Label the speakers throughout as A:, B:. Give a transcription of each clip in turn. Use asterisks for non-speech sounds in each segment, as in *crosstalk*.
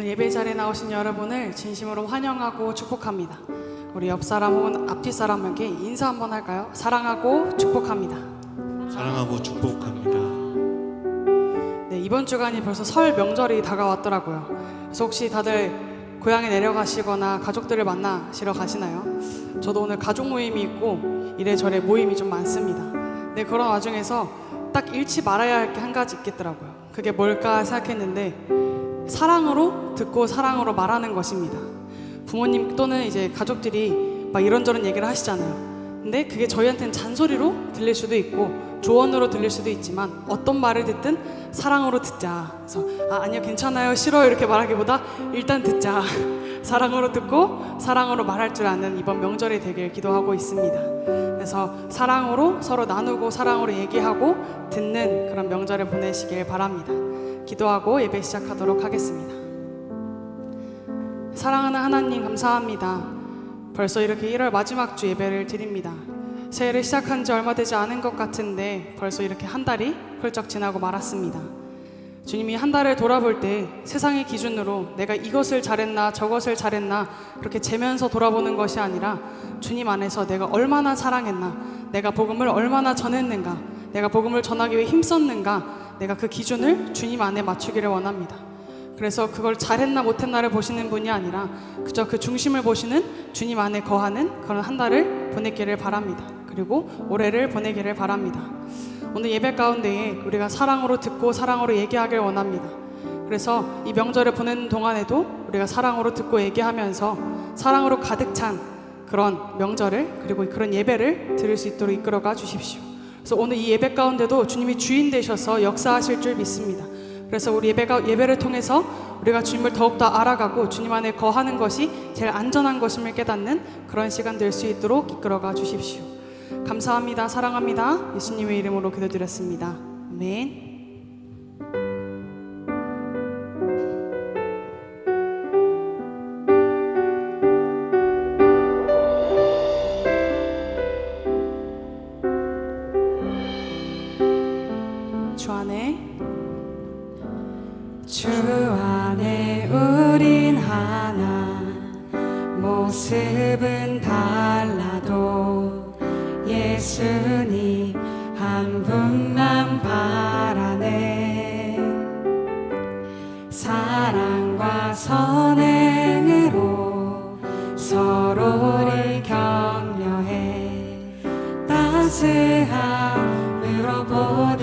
A: 오늘 예배 자리에 나오신 여러분을 진심으로 환영하고 축복합니다. 우리 옆 사람 혹은 앞뒤 사람에게 인사 한번 할까요? 사랑하고 축복합니다.
B: 사랑하고 축복합니다.
A: 네, 이번 주간이 벌써 설 명절이 다가왔더라고요. 그래서 혹시 다들 고향에 내려가시거나 가족들을 만나시러 가시나요? 저도 오늘 가족 모임이 있고 이래저래 모임이 좀 많습니다. 네, 그런 와중에서 딱 잃지 말아야 할 게 한 가지 있겠더라고요. 그게 뭘까 생각했는데 사랑으로 듣고 사랑으로 말하는 것입니다. 부모님 또는 이제 가족들이 막 이런저런 얘기를 하시잖아요. 근데 그게 저희한테는 잔소리로 들릴 수도 있고 조언으로 들릴 수도 있지만 어떤 말을 듣든 사랑으로 듣자. 그래서 아, 아니요 괜찮아요 싫어요 이렇게 말하기보다 일단 듣자. *laughs* 사랑으로 듣고 사랑으로 말할 줄 아는 이번 명절이 되길 기도하고 있습니다. 그래서 사랑으로 서로 나누고 사랑으로 얘기하고 듣는 그런 명절을 보내시길 바랍니다. 기도하고 예배 시작하도록 하겠습니다. 사랑하는 하나님 감사합니다. 벌써 이렇게 1월 마지막 주 예배를 드립니다. 새해를 시작한 지 얼마 되지 않은 것 같은데 벌써 이렇게 한 달이 훌쩍 지나고 말았습니다. 주님이 한 달을 돌아볼 때 세상의 기준으로 내가 이것을 잘했나 저것을 잘했나 그렇게 재면서 돌아보는 것이 아니라 주님 안에서 내가 얼마나 사랑했나 내가 복음을 얼마나 전했는가 내가 복음을 전하기 위해 힘썼는가 내가 그 기준을 주님 안에 맞추기를 원합니다. 그래서 그걸 잘했나 못했나를 보시는 분이 아니라 그저 그 중심을 보시는 주님 안에 거하는 그런 한 달을 보내기를 바랍니다. 그리고 올해를 보내기를 바랍니다. 오늘 예배 가운데에 우리가 사랑으로 듣고 사랑으로 얘기하길 원합니다. 그래서 이 명절을 보내는 동안에도 우리가 사랑으로 듣고 얘기하면서 사랑으로 가득 찬 그런 명절을 그리고 그런 예배를 드릴 수 있도록 이끌어가 주십시오. 그래서 오늘 이 예배 가운데도 주님이 주인 되셔서 역사하실 줄 믿습니다. 그래서 우리 예배가 예배를 통해서 우리가 주님을 더욱더 알아가고 주님 안에 거하는 것이 제일 안전한 것임을 깨닫는 그런 시간 될 수 있도록 이끌어가 주십시오. 감사합니다. 사랑합니다. 예수님의 이름으로 기도드렸습니다. 아멘. 사랑과 선행으로 서로를 격려해 따스함으로 보듬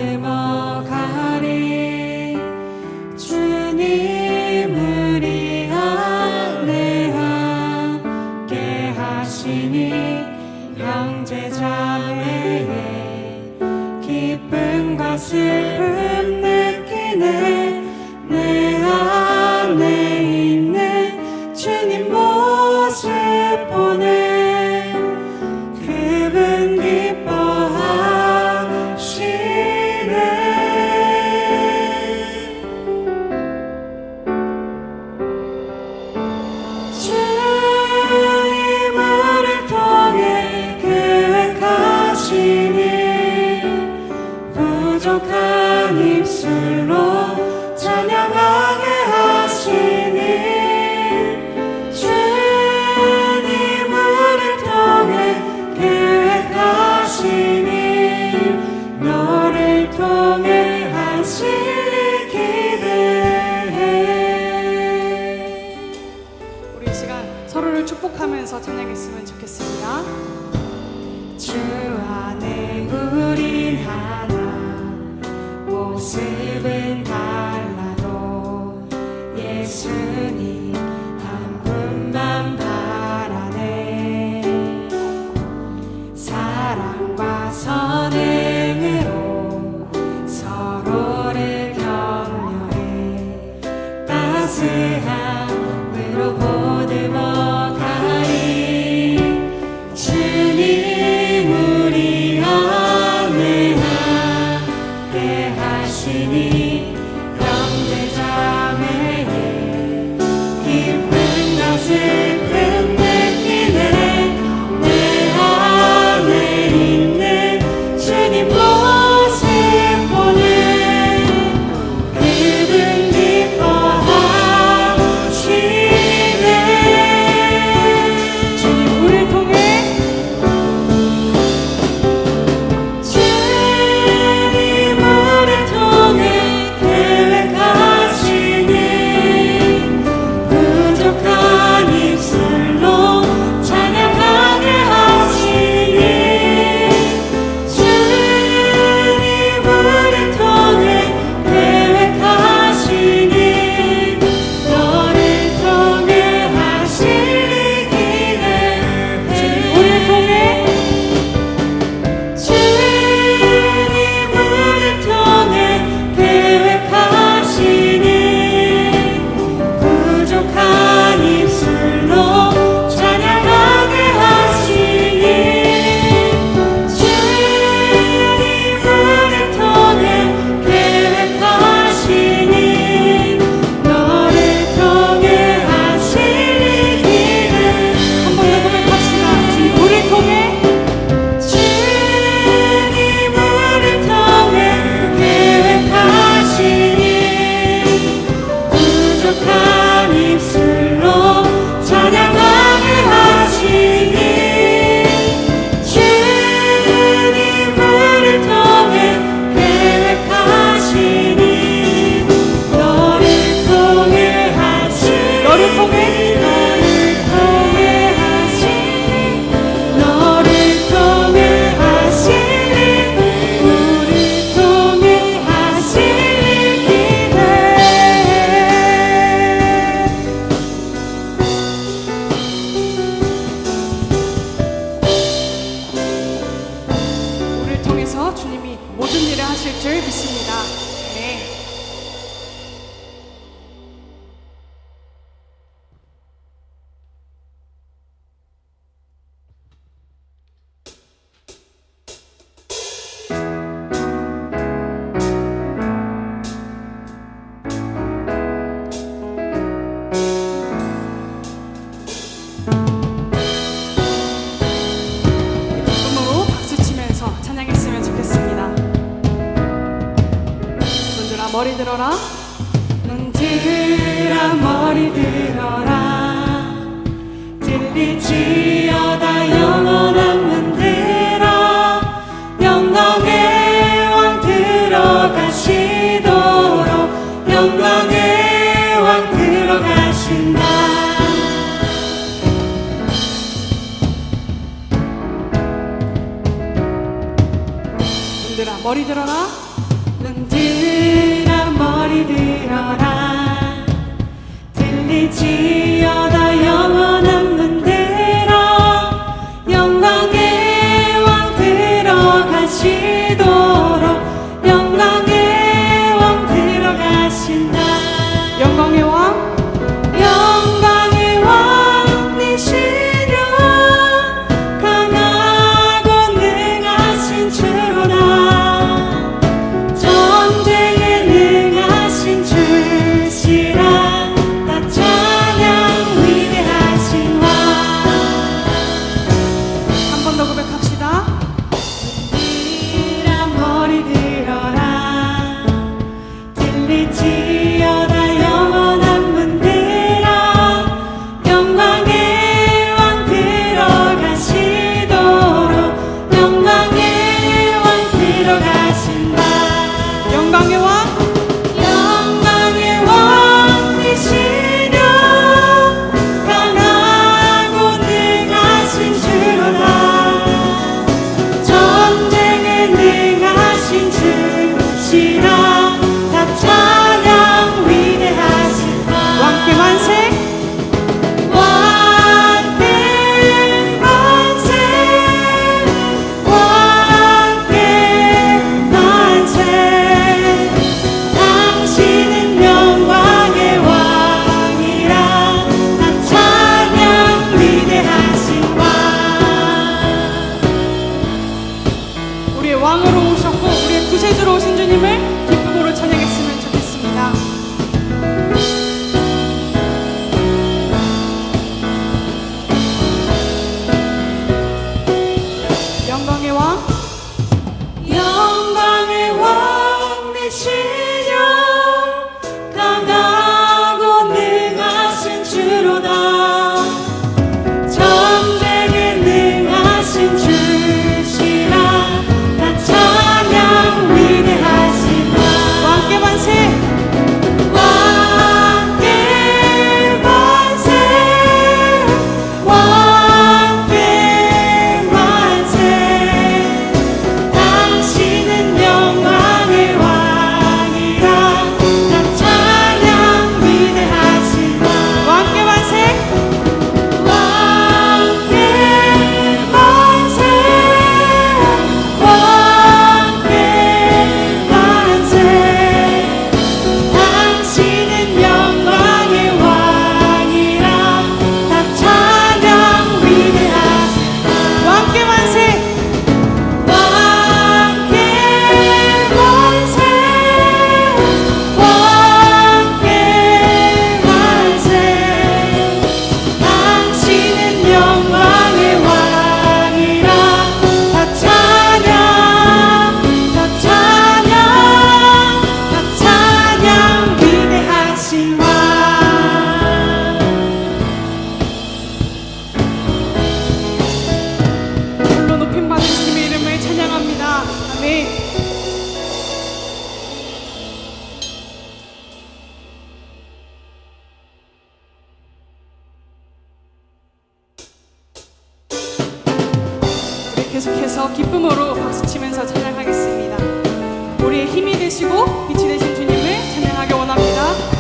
A: 계속해서 기쁨으로 박수치면서 찬양하겠습니다. 우리의 힘이 되시고 빛이 되신 주님을 찬양하기 원합니다.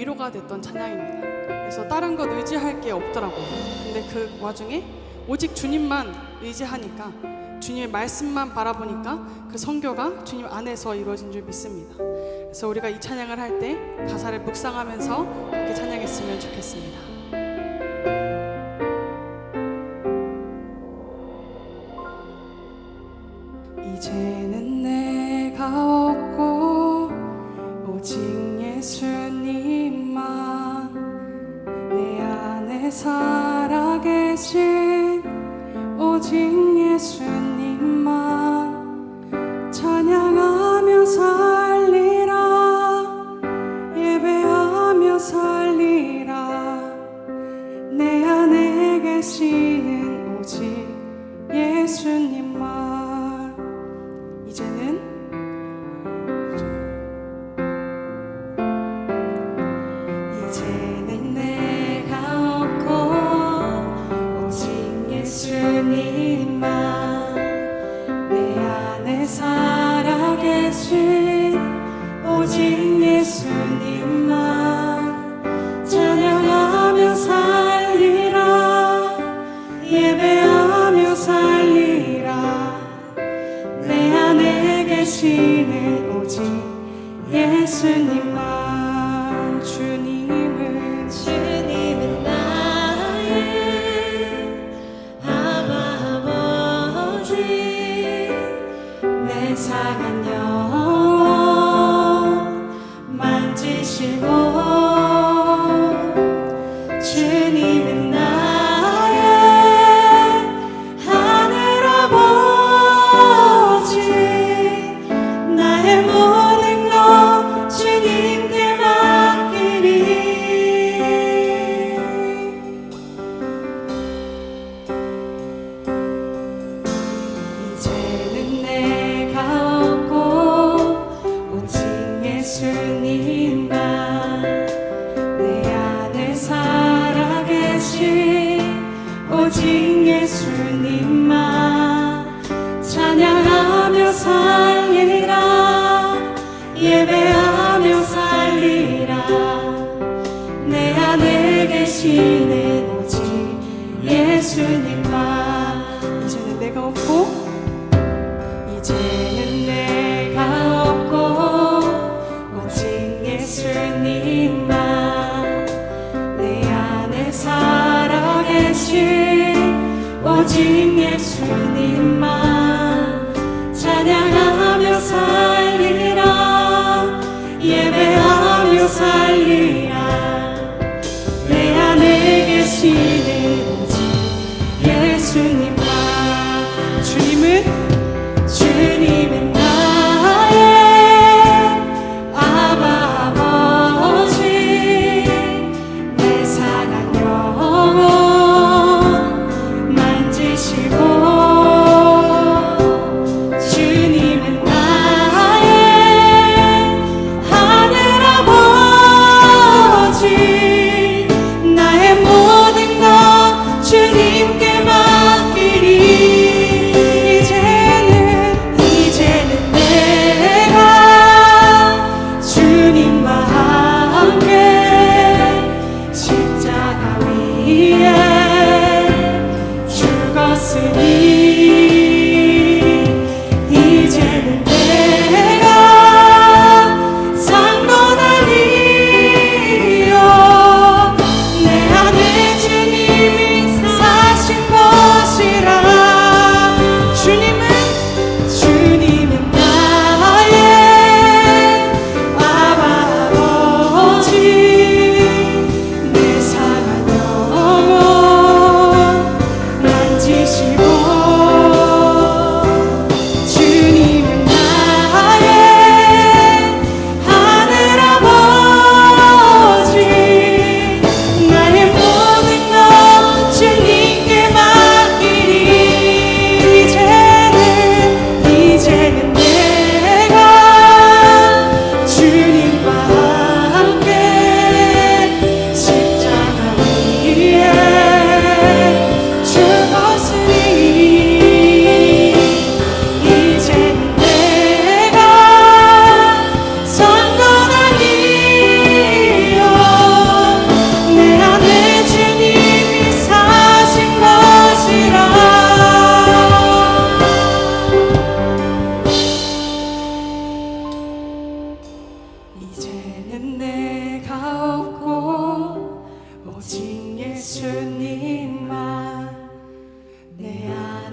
A: 위로가 됐던 찬양입니다. 그래서 다른 것 의지할 게 없더라고요. 근데 그 와중에 오직 주님만 의지하니까 주님의 말씀만 바라보니까 그 성교가 주님 안에서 이루어진 줄 믿습니다. 그래서 우리가 이 찬양을 할 때 가사를 묵상하면서 함께 찬양했으면 좋겠습니다. 今情也许。是你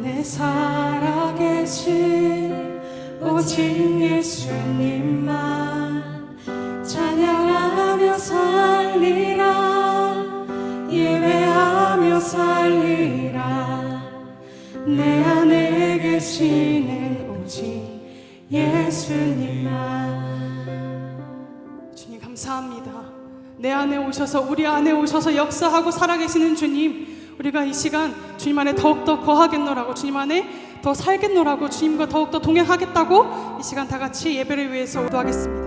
A: 내 살아계신 오직 예수님만 찬양하며 살리라 예배하며 살리라 내 안에 계시는 오직 예수님만
C: 주님 감사합니다. 내 안에 오셔서 우리 안에 오셔서 역사하고 살아계시는 주님, 우리가 이 시간 주님 안에 더욱더 거하겠노라고 주님 안에 더 살겠노라고 주님과 더욱더 동행하겠다고 이 시간 다 같이 예배를 위해서 기도하겠습니다.